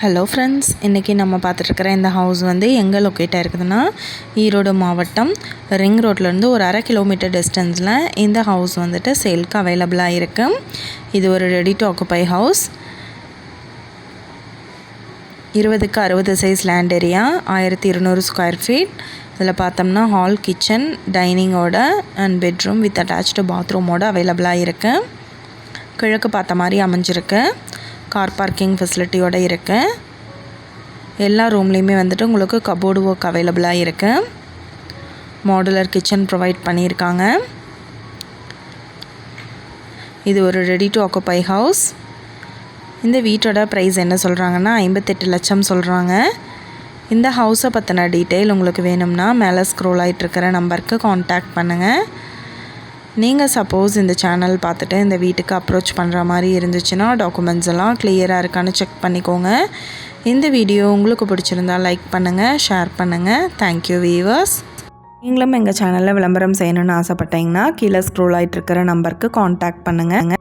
Hello friends இன்றைக்கி நம்ம பார்த்துட்ருக்குற இந்த ஹவுஸ் வந்து எங்கே லொக்கேட்டாக இருக்குதுன்னா ஈரோடு மாவட்டம் ரிங் ரோட்லேருந்து ஒரு அரை கிலோமீட்டர் டிஸ்டன்ஸில் இந்த ஹவுஸ் வந்துட்டு சேல்க்கு அவைலபிளாக இருக்குது இது ஒரு ரெடி டு ஆக்குப்பை ஹவுஸ் இருபதுக்கு அறுபது சைஸ் லேண்ட் ஏரியா ஆயிரத்தி இருநூறு ஸ்கொயர் ஃபீட் இதில் பார்த்தோம்னா ஹால் கிச்சன் டைனிங்கோட அண்ட் பெட்ரூம் வித் அட்டாச்டு பாத்ரூமோட அவைலபிளாக இருக்குது கிழக்கு பார்த்த மாதிரி அமைஞ்சிருக்கு. கார் பார்க்கிங் ஃபெசிலிட்டியோடு இருக்குது எல்லா ரூம்லேயுமே வந்துட்டு உங்களுக்கு கபோர்டு ஒர்க் அவைலபிளாக இருக்குது மாடுலர் கிச்சன் ப்ரொவைட் பண்ணியிருக்காங்க. இது ஒரு ரெடி டு ஆக்குப்பை ஹவுஸ் இந்த வீட்டோட ப்ரைஸ் என்ன சொல்கிறாங்கன்னா ஐம்பத்தெட்டு லட்சம் சொல்கிறாங்க இந்த ஹவுஸை பற்றின டீட்டெயில் உங்களுக்கு வேணும்னா மேலே ஸ்க்ரோல் ஆகிட்டுருக்கிற நம்பருக்கு காண்டாக்ட் பண்ணுங்கள் நீங்கள் சப்போஸ் இந்த சேனல் பார்த்துட்டு இந்த வீட்டுக்கு அப்ரோச் பண்ணுற மாதிரி இருந்துச்சுன்னா டாக்குமெண்ட்ஸ் எல்லாம் கிளியராக இருக்கான்னு செக் பண்ணிக்கோங்க. இந்த வீடியோ உங்களுக்கு பிடிச்சிருந்தா லைக் பண்ணுங்கள் ஷேர் பண்ணுங்கள் தேங்க்யூ வீவர்ஸ் நீங்களும் எங்கள் சேனலில் விளம்பரம் செய்யணும்னு ஆசைப்பட்டீங்கன்னா கீழே ஸ்க்ரோல் ஆகிட்டு இருக்கிற நம்பருக்கு காண்டாக்ட் பண்ணுங்கள்